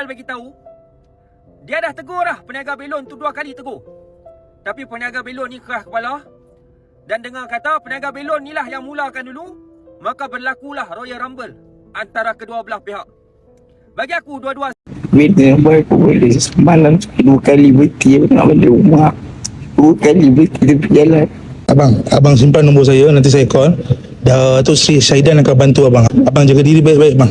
BKL bagi tahu dia dah tegur dah peniaga belon tu dua kali tegur. Tapi peniaga belon ni keras kepala dan dengar kata peniaga belon ni lah yang mulakan dulu maka berlakulah Royal Rumble antara kedua belah pihak. Bagi aku dua-dua Bina boy aku boleh semalam dua kali berhenti aku nak balik rumah dua kali berhenti tepi jalan Abang, abang simpan nombor saya nanti saya call. Datuk Sri Syaidan akan bantu abang. Abang jaga diri baik-baik bang.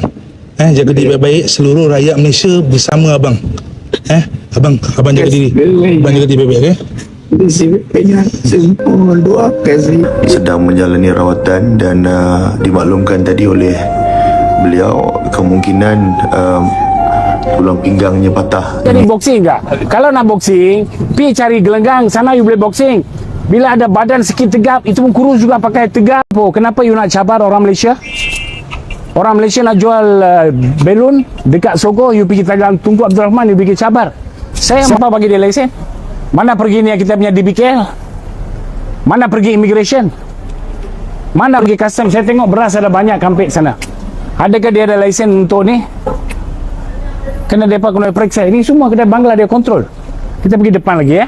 Eh, jaga diri baik-baik seluruh rakyat Malaysia bersama abang. Eh, abang, abang jaga diri. Abang jaga diri baik-baik okey. Saya sedang menjalani rawatan dan uh, dimaklumkan tadi oleh beliau kemungkinan uh, tulang pinggangnya patah. Jadi boxing tak? Kalau nak boxing, pergi cari gelenggang, sana you boleh boxing. Bila ada badan sikit tegap, itu pun kurus juga pakai tegap. Oh, kenapa you nak cabar orang Malaysia? Orang Malaysia nak jual uh, belon dekat Sogo, you pergi tagang Tunku Abdul Rahman, you pergi cabar. Saya siapa bagi dia lesen? Mana pergi ni kita punya DBKL? Mana pergi immigration? Mana pergi custom? Saya tengok beras ada banyak kampit sana. Adakah dia ada lesen untuk ni? Kena mereka kena periksa. Ini semua kedai Bangla dia kontrol. Kita pergi depan lagi ya.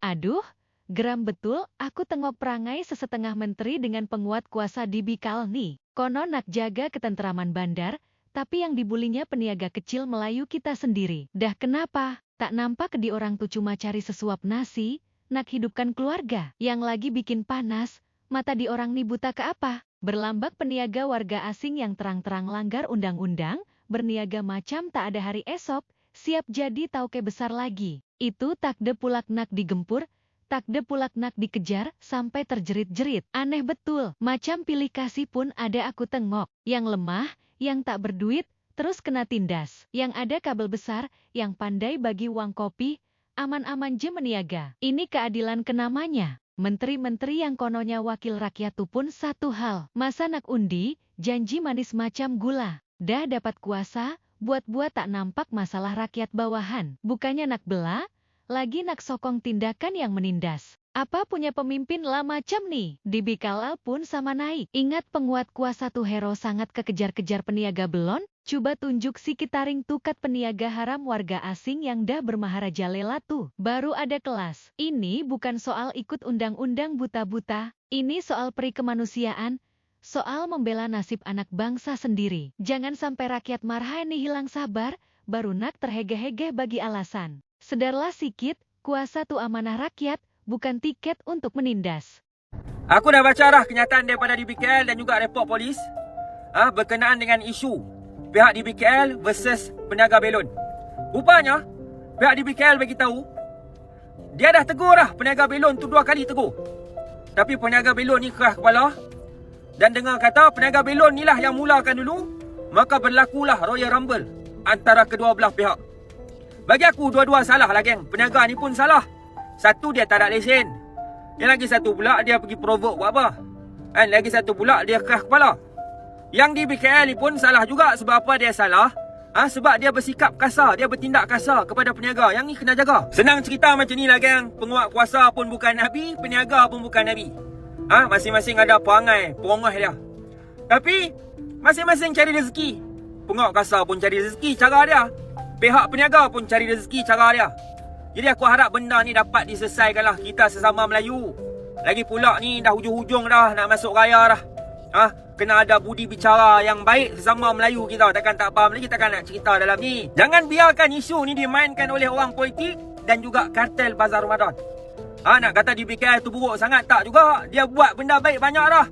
Aduh, geram betul aku tengok perangai sesetengah menteri dengan penguat kuasa di Bikal nih. Konon nak jaga ketentraman bandar, tapi yang dibulinya peniaga kecil Melayu kita sendiri. Dah kenapa? Tak nampak di orang tuh cuma cari sesuap nasi, nak hidupkan keluarga. Yang lagi bikin panas, mata di orang nih buta ke apa? Berlambak peniaga warga asing yang terang-terang langgar undang-undang, berniaga macam tak ada hari esok, siap jadi tauke besar lagi. Itu takde pulak nak digempur, takde pulak nak dikejar, sampai terjerit-jerit. Aneh betul, macam pilih kasih pun ada aku tengok. Yang lemah, yang tak berduit, terus kena tindas. Yang ada kabel besar, yang pandai bagi uang kopi, aman-aman je meniaga. Ini keadilan kenamanya. Menteri-menteri yang kononya wakil rakyat tu pun satu hal. Masa nak undi, janji manis macam gula. Dah dapat kuasa, buat-buat tak nampak masalah rakyat bawahan. Bukannya nak bela, lagi nak sokong tindakan yang menindas. Apa punya pemimpin lah macam nih? Di Bikalal pun sama naik. Ingat penguat kuasa tuh hero sangat kekejar-kejar peniaga belon? Coba tunjuk si kitaring tukat peniaga haram warga asing yang dah bermaharaja lela tuh. Baru ada kelas. Ini bukan soal ikut undang-undang buta-buta. Ini soal peri kemanusiaan. Soal membela nasib anak bangsa sendiri. Jangan sampai rakyat marah ini hilang sabar, baru nak terhege-hege bagi alasan. Sedarlah sikit, kuasa tu amanah rakyat, bukan tiket untuk menindas. Aku dah baca dah kenyataan daripada DBKL dan juga report polis ah berkenaan dengan isu pihak DBKL versus peniaga belon. Rupanya pihak DBKL bagi tahu dia dah tegur dah peniaga belon tu dua kali tegur. Tapi peniaga belon ni keras kepala dan dengar kata peniaga belon ni lah yang mulakan dulu maka berlakulah Royal Rumble antara kedua belah pihak. Bagi aku dua-dua salah lah geng. Peniaga ni pun salah. Satu dia tak ada lesen. Yang lagi satu pula dia pergi provoke buat apa? Dan lagi satu pula dia keras kepala. Yang di BKL ni pun salah juga sebab apa dia salah? Ha, sebab dia bersikap kasar, dia bertindak kasar kepada peniaga. Yang ni kena jaga. Senang cerita macam ni lah geng. Penguat kuasa pun bukan Nabi, peniaga pun bukan Nabi. Ha, masing-masing ada perangai, perongah dia. Tapi, masing-masing cari rezeki. Penguat kasar pun cari rezeki cara dia. Pihak peniaga pun cari rezeki cara dia. Jadi aku harap benda ni dapat diselesaikan lah kita sesama Melayu. Lagi pula ni dah hujung-hujung dah nak masuk raya dah. Ha? Kena ada budi bicara yang baik sesama Melayu kita. Takkan tak faham lagi takkan nak cerita dalam ni. Jangan biarkan isu ni dimainkan oleh orang politik dan juga kartel Bazar Ramadan. Ha, nak kata di BKL tu buruk sangat tak juga. Dia buat benda baik banyak dah.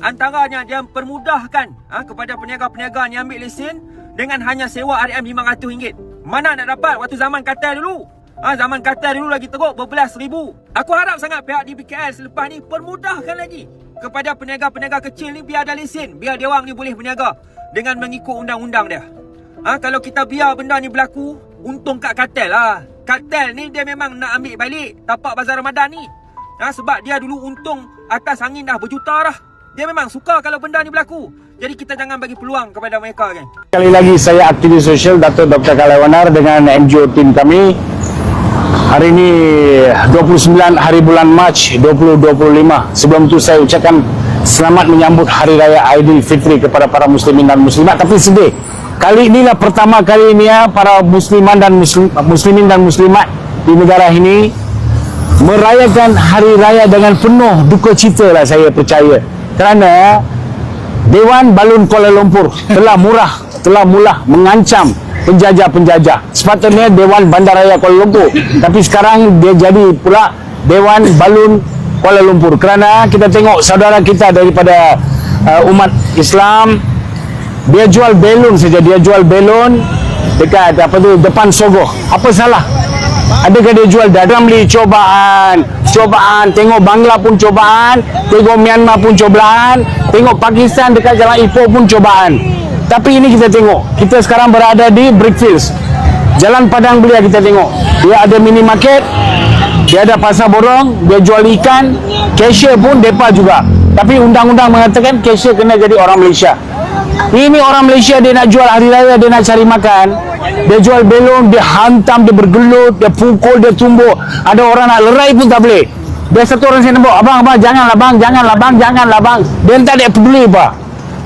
Antaranya dia permudahkan ha, kepada peniaga-peniaga ni ambil lesen dengan hanya sewa RM RM500. Mana nak dapat waktu zaman kartel dulu? Ha, zaman kartel dulu lagi teruk berbelas ribu. Aku harap sangat pihak di BKL selepas ni permudahkan lagi kepada peniaga-peniaga kecil ni biar ada lesen. Biar dia orang ni boleh berniaga dengan mengikut undang-undang dia. Ha, kalau kita biar benda ni berlaku, untung kat kartel lah. Kartel ni dia memang nak ambil balik tapak bazar Ramadan ni. Ha, sebab dia dulu untung atas angin dah berjuta dah. Dia memang suka kalau benda ni berlaku. Jadi kita jangan bagi peluang kepada mereka kan. Sekali lagi saya aktivis sosial Dato' Dr. Kalewanar dengan NGO tim kami. Hari ini 29 hari bulan Mac 2025. Sebelum itu saya ucapkan selamat menyambut Hari Raya Aidilfitri kepada para muslimin dan muslimat tapi sedih kali inilah pertama kali ini ya para musliman dan muslim, muslimin dan muslimat di negara ini merayakan hari raya dengan penuh duka cita lah saya percaya kerana Dewan Balun Kuala Lumpur telah murah telah mula mengancam penjajah-penjajah. Sepatutnya Dewan Bandaraya Kuala Lumpur. Tapi sekarang dia jadi pula Dewan Balun Kuala Lumpur. Kerana kita tengok saudara kita daripada uh, umat Islam dia jual belon saja. Dia jual belon dekat apa tu depan Sogoh. Apa salah Adakah dia jual Ramli cobaan. Cobaan Tengok Bangla pun cobaan Tengok Myanmar pun cobaan Tengok Pakistan dekat Jalan Ipoh pun cobaan. Tapi ini kita tengok Kita sekarang berada di Brickfields. Jalan Padang Belia kita tengok. Dia ada mini market Dia ada pasar borong Dia jual ikan Cashier pun depa juga. Tapi undang-undang mengatakan Cashier kena jadi orang Malaysia. Ini orang Malaysia dia nak jual hari raya dia nak cari makan. Dia jual belon, dia hantam, dia bergelut, dia pukul, dia tumbuk. Ada orang nak lerai pun tak boleh. Dia satu orang saya nampak, abang, abang, janganlah bang, janganlah bang, janganlah bang. Dia tak ada peduli apa.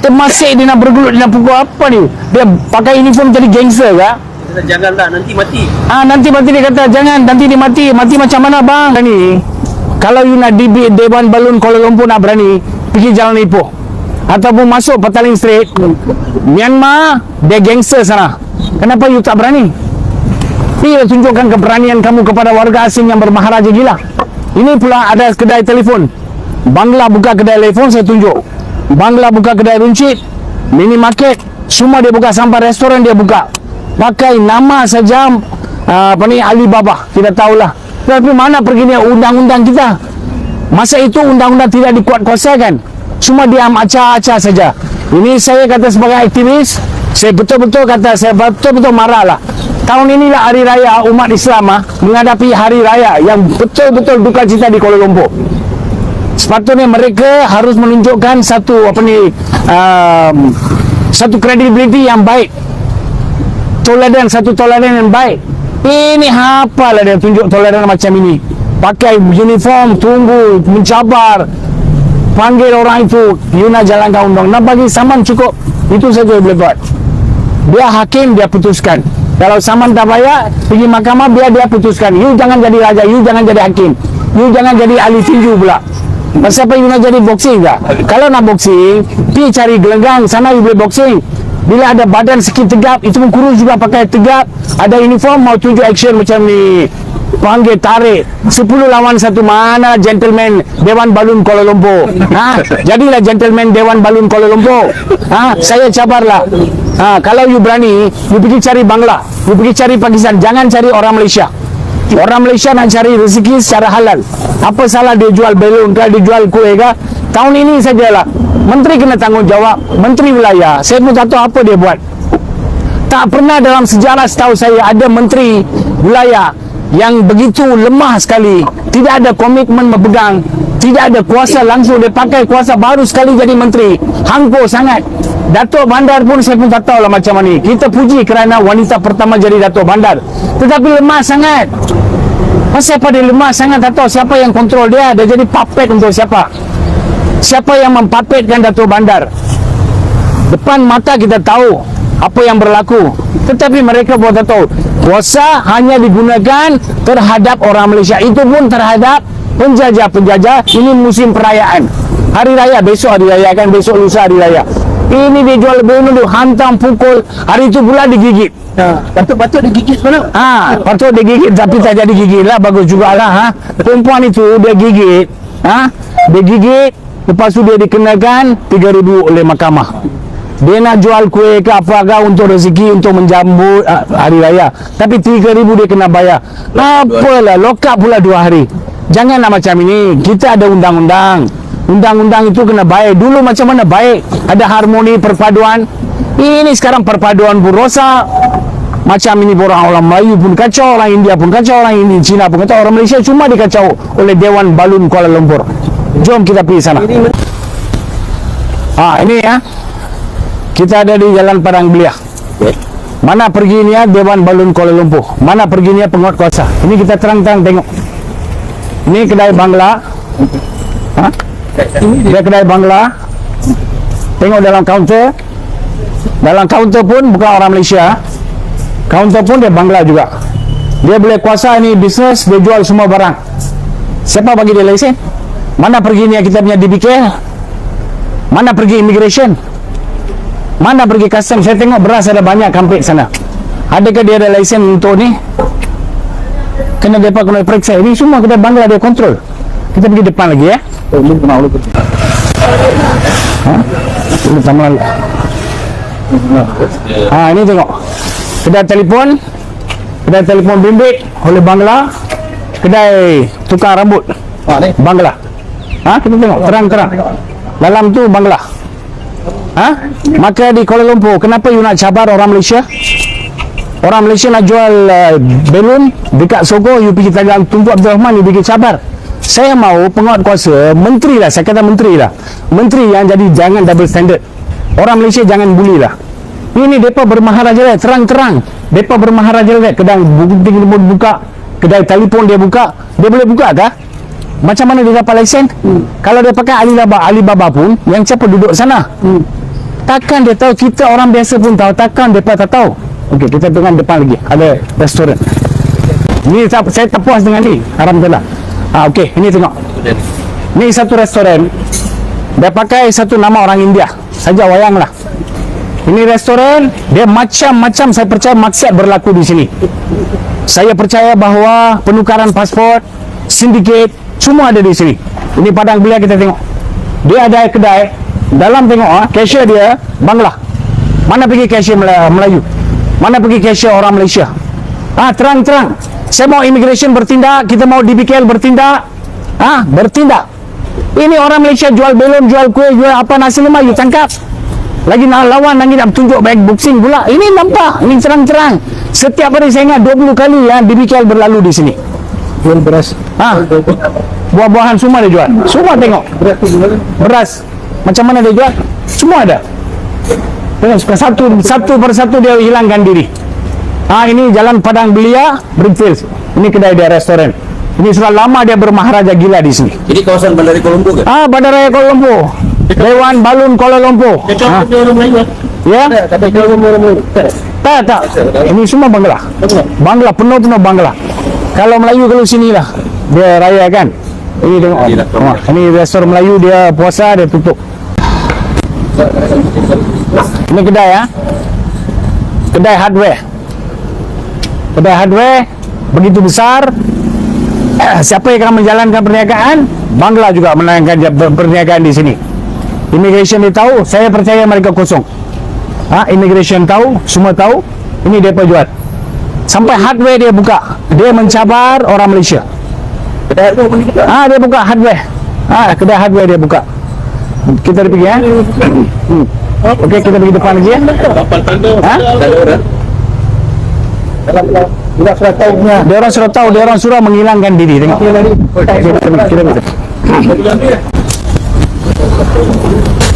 Termasuk dia nak bergelut, dia nak pukul apa ni? Dia pakai uniform jadi gangster ke? Janganlah nanti mati. Ah nanti mati dia kata jangan nanti dia mati mati macam mana bang ni kalau you nak di Dewan Balun Kuala Lumpur nak berani pergi jalan Ipoh ataupun masuk Petaling Strait Myanmar dia gangster sana kenapa you tak berani? Pergi tunjukkan keberanian kamu kepada warga asing yang bermaharaja gila. Ini pula ada kedai telefon. Bangla buka kedai telefon saya tunjuk. Bangla buka kedai runcit mini market semua dia buka sampai restoran dia buka. Pakai nama saja uh, apa ni Alibaba. Kita tahulah. Tapi mana perginya undang-undang kita? Masa itu undang-undang tidak dikuat kuasakan Cuma diam acah-acah saja. Ini saya kata sebagai aktivis, saya betul-betul kata saya betul-betul marah lah. Tahun inilah hari raya umat Islam ah, menghadapi hari raya yang betul-betul duka cita di Kuala Lumpur. Sepatutnya mereka harus menunjukkan satu apa ni um, satu credibility yang baik. Toleran satu toleran yang baik. Ini apa lah dia tunjuk toleran macam ini? Pakai uniform, tunggu, mencabar, panggil orang itu you nak jalankan undang nak bagi saman cukup itu saja boleh buat dia hakim dia putuskan kalau saman tak bayar pergi mahkamah biar dia putuskan you jangan jadi raja you jangan jadi hakim you jangan jadi ahli tinju pula Pasal apa you nak jadi boxing tak? Kalau nak boxing, pergi cari gelenggang, sana you boleh boxing. Bila ada badan sikit tegap, itu pun kurus juga pakai tegap. Ada uniform, mau tunjuk action macam ni panggil tarik 10 lawan satu mana gentleman Dewan Balun Kuala Lumpur ha? jadilah gentleman Dewan Balun Kuala Lumpur ha? saya cabarlah ha? kalau you berani you pergi cari Bangla you pergi cari Pakistan. Jangan cari orang Malaysia. Orang Malaysia nak cari rezeki secara halal. Apa salah dia jual belon ke dia jual kuih ke tahun ini sajalah. Menteri kena tanggungjawab menteri wilayah. Saya pun tak tahu apa dia buat. Tak pernah dalam sejarah setahu saya ada menteri wilayah yang begitu lemah sekali. Tidak ada komitmen berpegang tidak ada kuasa langsung dia pakai kuasa baru sekali jadi menteri. Hangko sangat. Datuk Bandar pun saya pun tak tahu lah macam mana. Kita puji kerana wanita pertama jadi Datuk Bandar. Tetapi lemah sangat. Pasal apa dia lemah sangat tak tahu siapa yang kontrol dia. Dia jadi puppet untuk siapa? Siapa yang mempapetkan Datuk Bandar? Depan mata kita tahu apa yang berlaku. Tetapi mereka tak tahu. Kuasa hanya digunakan terhadap orang Malaysia. Itu pun terhadap penjajah-penjajah. Ini musim perayaan. Hari raya. Besok hari raya kan? Besok lusa hari raya. Ini dijual belum tu hantam pukul. Hari itu pula digigit. Ha, patut-patut dia gigit mana? Ha, patut dia gigit tapi tak jadi gigit lah. Bagus jugalah ha. Perempuan itu dia gigit, ha? Dia gigit. Lepas tu dia dikenakan 3000 oleh mahkamah. Dia nak jual kuih ke apa ke untuk rezeki untuk menjambut uh, hari raya. Tapi 3000 dia kena bayar. Apalah lokap pula dua hari. Janganlah macam ini. Kita ada undang-undang. Undang-undang itu kena baik. Dulu macam mana baik? Ada harmoni perpaduan. Ini sekarang perpaduan pun rosak. Macam ini orang orang Melayu pun kacau, orang India pun kacau, orang India, Cina pun kacau, orang Malaysia cuma dikacau oleh Dewan Balun Kuala Lumpur. Jom kita pergi sana. Ah ini ya. Kita ada di Jalan Padang Belia. Mana pergi ni ya Dewan Balun Kuala Lumpur. Mana pergi ni ya penguat kuasa. Ini kita terang-terang tengok. Ini kedai Bangla. Ha? Dia kedai Bangla. Tengok dalam kaunter. Dalam kaunter pun bukan orang Malaysia. Kaunter pun dia Bangla juga. Dia boleh kuasa ni bisnes, dia jual semua barang. Siapa bagi dia lesen? Mana pergi ni kita punya DBKL? Mana pergi immigration? Mana pergi custom? Saya tengok beras ada banyak kampit sana. Adakah dia ada lesen untuk ni? Kena mereka kena periksa. Ini semua kedai Bangla dia kontrol. Kita pergi depan lagi ya. Ha? Ini taman. Ha, ini tengok. Kedai telefon. Kedai telefon bimbit oleh Bangla. Kedai tukar rambut. Bangla. Ha, kita tengok terang-terang. Dalam tu Bangla. Ha? Maka di Kuala Lumpur, kenapa you nak cabar orang Malaysia? Orang Malaysia nak jual uh, belon dekat Sogo, you pergi tanya Tunku Abdul Rahman, you pergi cabar. Saya mau penguat kuasa, menteri lah, saya kata menteri lah. Menteri yang jadi jangan double standard. Orang Malaysia jangan bully lah. Ini mereka bermaharaja lah, terang-terang. Mereka bermaharaja lah, kedai bukti dia buka, kedai telefon dia buka. Dia boleh buka kah? Macam mana dia dapat lesen? Hmm. Kalau dia pakai Alibaba, Alibaba pun, yang siapa duduk sana? Hmm. Takkan dia tahu, kita orang biasa pun tahu, takkan dia tak tahu. Okey, kita tengok depan lagi, ada restoran. Ni saya, saya puas dengan ni, Alhamdulillah. Ah, okey, ini tengok. Ni satu restoran. Dia pakai satu nama orang India. Saja wayang lah. Ini restoran, dia macam-macam saya percaya maksiat berlaku di sini. Saya percaya bahawa penukaran pasport, sindiket, semua ada di sini. Ini padang belia kita tengok. Dia ada kedai. Dalam tengok ah, cashier dia Bangla. Mana pergi cashier Mela- Melayu? Mana pergi cashier orang Malaysia? Ah, terang-terang. Saya mau immigration bertindak, kita mau DBKL bertindak. Ah, bertindak. Ini orang Malaysia jual belon, jual kuih, jual apa nasi lemak, you tangkap. Lagi nak lawan lagi nak tunjuk baik boxing pula. Ini nampak, ini terang-terang. Setiap hari saya ingat 20 kali ya DBKL berlalu di sini. Jual beras. Ha. Buah-buahan semua dia jual. Semua tengok. Beras. Macam mana dia jual? Semua ada. Tengok satu satu persatu dia hilangkan diri. Ah ini jalan Padang Belia, Brickfields. Ini kedai dia restoran. Ini sudah lama dia bermaharaja gila di sini. Jadi kawasan Bandar Kuala Lumpur ke? Ah Bandaraya Kuala Lumpur. Dewan Balun Kuala Lumpur. Ha. orang Melayu? Ya? Tak tak. Ini semua Bangla. Bangla penuh-penuh Bangla. Kalau Melayu kalau sini lah. Dia raya kan. Ini tengok. Oh, ini restoran Melayu dia puasa dia tutup. Ini kedai ya. Kedai hardware. Kedai hardware begitu besar. Siapa yang akan menjalankan perniagaan? Bangla juga menjalankan perniagaan di sini. Immigration dia tahu, saya percaya mereka kosong. Ha, immigration tahu, semua tahu. Ini dia jual. Sampai hardware dia buka. Dia mencabar orang Malaysia. Ah, dia buka hardware. Ah, kedai hardware dia buka. Kita pergi ya. Hmm. Okey, kita pergi depan lagi ya. Ha? Dia sudah tahu Dia orang sudah tahu, dia orang sudah menghilangkan diri. Tengok. Kita kita pergi.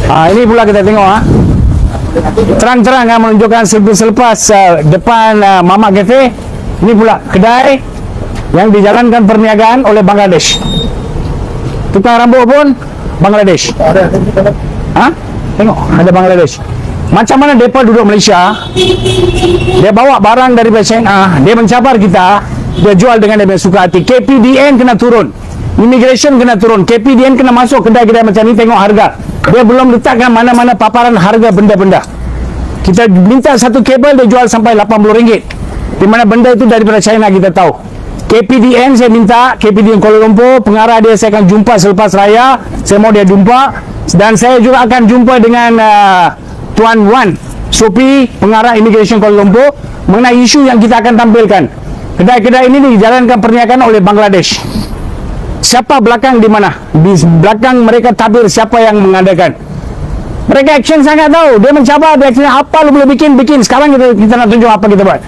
Ah, ini pula kita tengok ah. Terang-terang kan menunjukkan selepas, selepas uh, depan uh, Mama Cafe. Ini pula kedai yang dijalankan perniagaan oleh Bangladesh. Tukang rambut pun Bangladesh. Ha? Tengok, ada Bangladesh. Macam mana mereka duduk Malaysia, dia bawa barang dari China, dia mencabar kita, dia jual dengan dia suka hati. KPDN kena turun. Immigration kena turun. KPDN kena masuk kedai-kedai macam ni tengok harga. Dia belum letakkan mana-mana paparan harga benda-benda. Kita minta satu kabel dia jual sampai RM80. Di mana benda itu daripada China kita tahu. KPDN saya minta, KPDN Kuala Lumpur, pengarah dia saya akan jumpa selepas raya. Saya mau dia jumpa dan saya juga akan jumpa dengan uh, Tuan Wan Sopi, pengarah Immigration Kuala Lumpur mengenai isu yang kita akan tampilkan. Kedai-kedai ini dijalankan perniagaan oleh Bangladesh. Siapa belakang di mana? Di belakang mereka tabir siapa yang mengadakan. Mereka action sangat tahu. Dia mencabar, dia action apa lu boleh bikin, bikin. Sekarang kita kita nak tunjuk apa kita buat.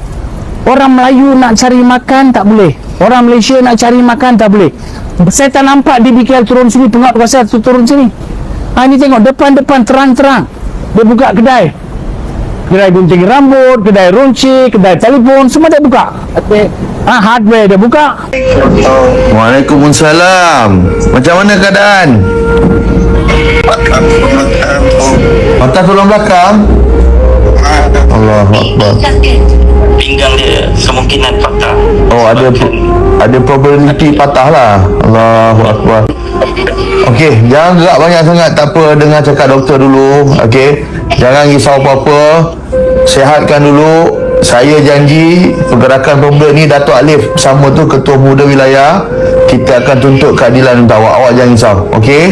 Orang Melayu nak cari makan tak boleh. Orang Malaysia nak cari makan tak boleh. Saya tak nampak di BKL turun sini, pengat kuasa tu turun sini. Ha, ini tengok depan-depan terang-terang. Dia buka kedai. kedai gunting rambut, kedai runci, kedai telefon, semua dia buka. Ah, hardware dia buka. Waalaikumsalam. Macam mana keadaan? Patah tulang belakang? Allahu Akbar. pinggang dia kemungkinan patah. Oh ada ada probability patah lah. Allahu Akbar. Okey, jangan gerak banyak sangat. Tak apa, dengar cakap doktor dulu. Okey. Jangan risau apa-apa. Sehatkan dulu. Saya janji pergerakan pemuda ni Datuk Alif sama tu ketua muda wilayah kita akan tuntut keadilan untuk awak. Awak jangan risau. Okey?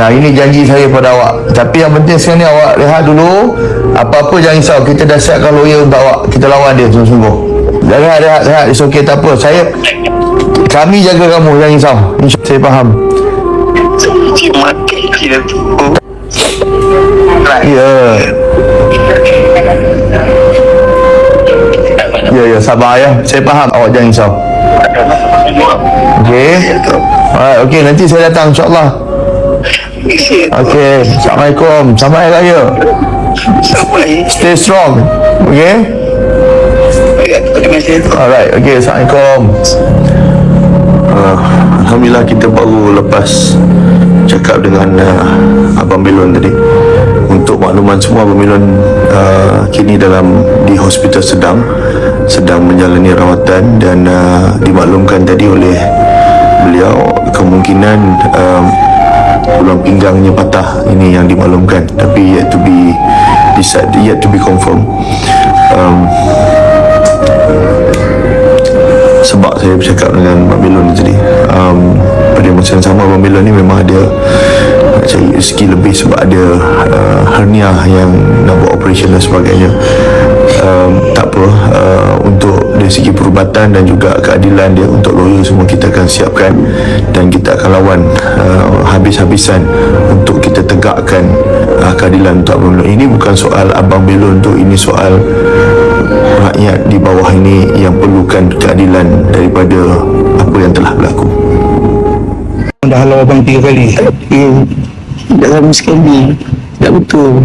Nah ini janji saya pada awak. Tapi yang penting sekarang ni awak rehat dulu. Apa-apa jangan risau. Kita dah siapkan lawyer untuk awak. Kita lawan dia sungguh-sungguh. Rehat, rehat, rehat. It's okay, tak apa. Saya Kami jaga kamu, jangan risau. InsyaAllah saya faham. Ya. Ya, ya, sabar ya. Saya faham. Awak jangan risau. Okay. Alright, okay. Nanti saya datang insyaAllah Okay, Assalamualaikum. Selamat Hari Raya. Stay strong Okay Alright, okay, Assalamualaikum. Uh, Alhamdulillah kita baru lepas Cakap dengan uh, Abang Belon tadi. Untuk makluman semua Abang Belon uh, Kini dalam Di hospital sedang Sedang menjalani rawatan Dan uh, dimaklumkan tadi oleh Beliau Kemungkinan um, Tulang pinggangnya patah Ini yang dimaklumkan. Tapi yet to be Decide, yet to be confirmed. Um, sebab saya bercakap dengan ni tadi um, pada masa yang sama Abang Belon ni memang ada cari rezeki lebih sebab ada uh, hernia yang nak buat operation dan sebagainya. Um, tak apa uh, untuk dari segi perubatan dan juga keadilan dia untuk lawyer semua kita akan siapkan dan kita akan lawan uh, habis-habisan untuk kita tegakkan uh, keadilan untuk Abang Belon ini bukan soal Abang Belon tu ini soal rakyat di bawah ini yang perlukan keadilan daripada apa yang telah berlaku. Dah halau abang tiga kali. Tak sama sekali. Tak betul.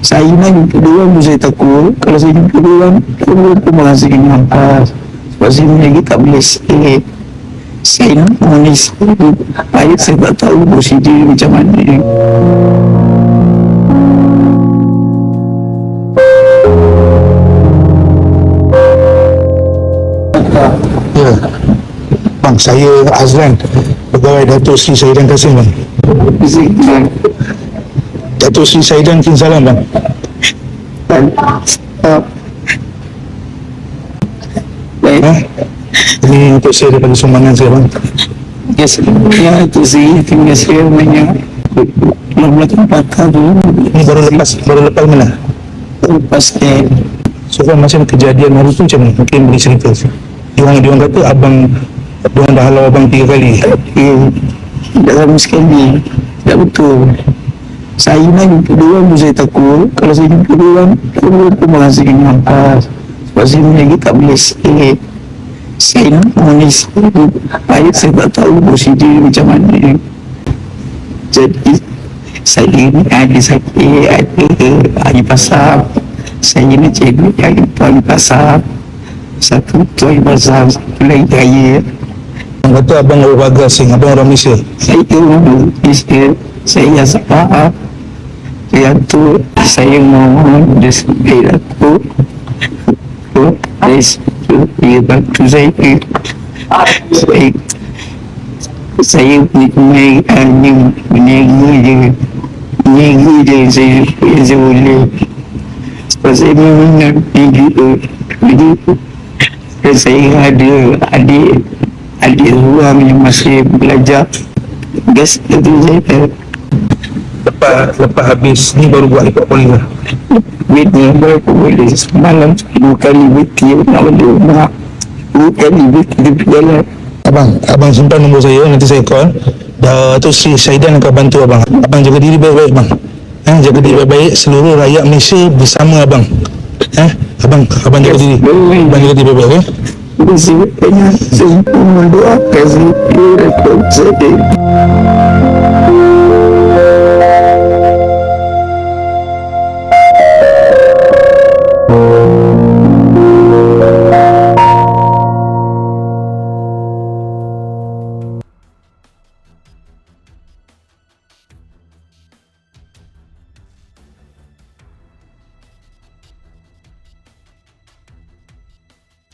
Saya nak jumpa dia orang pun saya takut. Kalau saya jumpa dia orang, dia orang pun merasakan nampas. Sebab saya lagi tak boleh sikit. Saya nak menangis. Ayat saya tak tahu prosedur macam mana. Ya. Bang, saya Azlan. Pegawai Datuk Sri Saidan Kasim bang. Saya Datuk Sri Saidan Kin Salam bang. Baik. Ha? Ini untuk saya daripada sumbangan saya bang. Ya, sebenarnya itu sih tinggal saya banyak Tulang belakang patah tu Ini baru lepas baru lepas mana? Lepas eh So far macam kejadian hari tu macam mana? Mungkin boleh cerita. Dia orang, dia orang kata abang dia orang dah halau abang tiga kali. Ya, sama sekali Tak betul Saya nak jumpa dia orang pun saya takut. Kalau saya jumpa dia orang Dia orang pun merasakan nampas Sebab saya lagi tak boleh sikit Saya nak menangis Ayat saya tak tahu prosedur macam mana. Jadi Saya ni ada sakit Ada air pasar. Saya nak cari air air pasar. Satu tu air pasar Satu lagi air Abang kata abang orang Sing, abang orang Malaysia. saya orang Malaysia. Saya sebab saya tu saya mohon sebut aku. Aku saya sebut dia bantu saya. Saya saya punya meniaga je meniaga je yang saya yang saya boleh. Sebab saya memang nak pergi tu tu dan saya ada adik adik seorang yang masih belajar gas itu saya Lepas lepas habis ni baru buat report polis lah. Wait ni berapa boleh semalam dua kali berhenti nak balik rumah dua kali berhenti tepi jalan Abang, abang simpan nombor saya nanti saya call. Dah tu Sri Saidan akan bantu abang. Abang jaga diri baik-baik bang. Eh, jaga diri baik-baik seluruh rakyat Malaysia bersama abang. Eh, abang, abang jaga diri. Abang jaga diri baik-baik eh. Terima kasih banyak Saya pun mendoakan saya Rekod saya